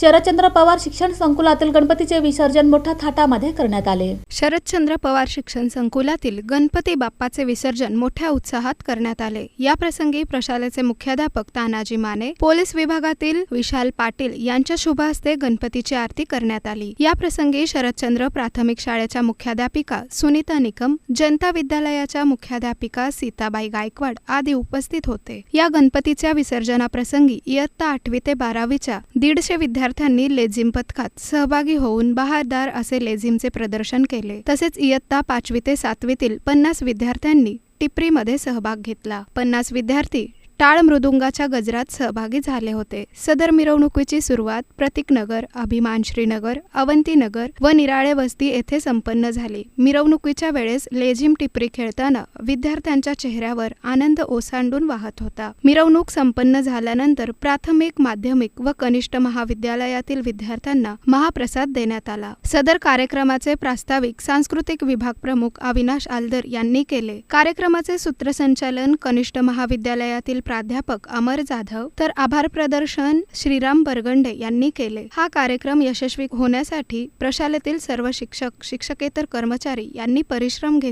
शरदचंद्र पवार शिक्षण संकुलातील गणपतीचे विसर्जन मोठ्या थाटामध्ये करण्यात आले. शरदचंद्र पवार शिक्षण संकुलातील गणपती बाप्पाचे विसर्जन मोठ्या उत्साहात करण्यात आले. या प्रसंगी प्रशालेचे मुख्याध्यापक तानाजी माने पोलीस विभागातील विशाल पाटील यांच्या शुभ हस्ते गणपतीची आरती करण्यात आली. या प्रसंगी शरदचंद्र प्राथमिक शाळेच्या मुख्याध्यापिका सुनीता निकम जनता विद्यालयाच्या मुख्याध्यापिका सीताबाई गायकवाड आदी उपस्थित होते. या गणपतीच्या विसर्जनाप्रसंगी इयत्ता आठवी ते बारावीच्या दीडशे विद्यार्थ्यांनी लेझिम पथकात सहभागी होऊन बहारदार असे लेझिमचे प्रदर्शन केले. तसेच इयत्ता पाचवी ते सातवीतील पन्नास विद्यार्थ्यांनी टिपरीमध्ये सहभाग घेतला. पन्नास विद्यार्थी टाळ मृदुंगाच्या गजरात सहभागी झाले होते. सदर मिरवणुकीची सुरुवात प्रतीकनगर अभिमान श्रीनगर अवंतीनगर व निराळे वस्ती येथे संपन्न झाली. मिरवणुकीच्या वेळेस लेझिम टिपरी खेळताना विद्यार्थ्यांच्या चेहऱ्यावर आनंद ओसांडून वाहत होता. मिरवणूक संपन्न झाल्यानंतर प्राथमिक माध्यमिक व कनिष्ठ महाविद्यालयातील विद्यार्थ्यांना महाप्रसाद देण्यात आला. सदर कार्यक्रमाचे प्रास्ताविक सांस्कृतिक विभाग प्रमुख अविनाश आलदर यांनी केले. कार्यक्रमाचे सूत्रसंचालन कनिष्ठ महाविद्यालयातील प्राध्यापक अमर जाधव तर आभार प्रदर्शन श्रीराम बरगंडे यांनी केले. हा कार्यक्रम यशस्वी होण्यासाठी प्रशालेतील सर्व शिक्षक शिक्षकेतर कर्मचारी यांनी परिश्रम घेतले